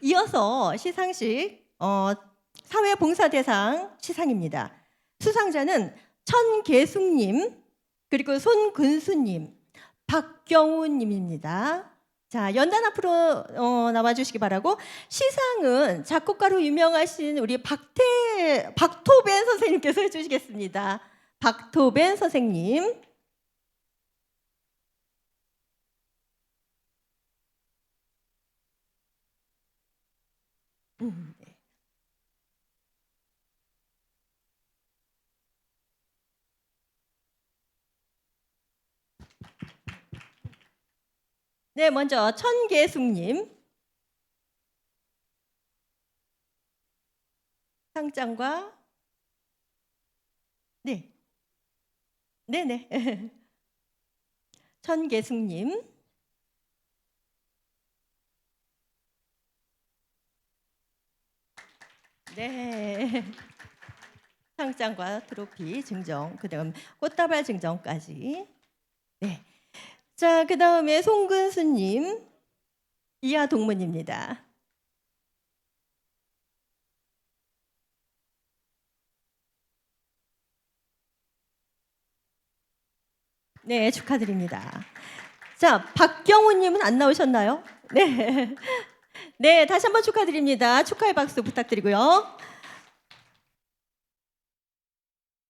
이어서 시상식 어, 사회봉사대상 시상입니다. 수상자는 천계숙님 그리고 손근수님, 박경우님입니다. 자 연단 앞으로 어, 나와주시기 바라고 시상은 작곡가로 유명하신 우리 박태 박토벤 선생님께서 해주시겠습니다. 박토벤 선생님. 음, 네. 네, 먼저 천계숙님. 상장과 네, 네, 네, 천계숙님 네. 상장과 트로피 증정, 그다음 꽃다발 증정까지. 네. 자, 그다음에 송근수님 이하 동문입니다. 네, 축하드립니다. 자, 박경우님은 안 나오셨나요? 네. 네, 다시 한번 축하드립니다. 축하의 박수 부탁드리고요.